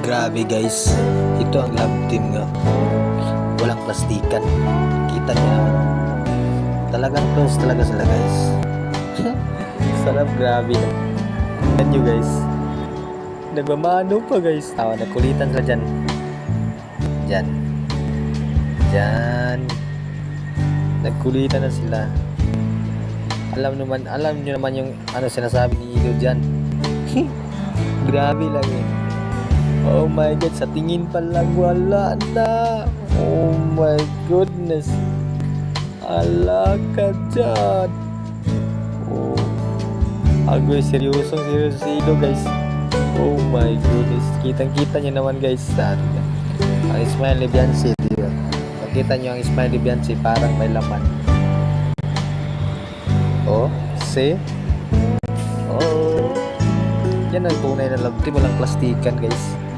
Grabe guys, ito ang love team nga. Walang plastikan. Kita niyo naman. Talagang close talaga sila guys. Sarap grabe. Yan nyo guys. Nagmamano pa guys. Tawa, nagkulitan sila dyan. Dyan. Dyan. Nagkulitan na sila. Alam naman, alam nyo naman yung ano sinasabi ni Ilo dyan. Grabe lang eh. Oh my God, sa tingin pa lang wala na. Oh my goodness. Ala ka dyan. Oh. Agoy, seryosong seryoso si Ilo guys. Oh my goodness. Kitang kita nyo naman guys. Sa ang smile ni Beyonce, di ba? Makita nyo ang smile ni Beyonce, parang may laman. Oh, see? Oh. Yan ang tunay na love team, walang plastikan guys.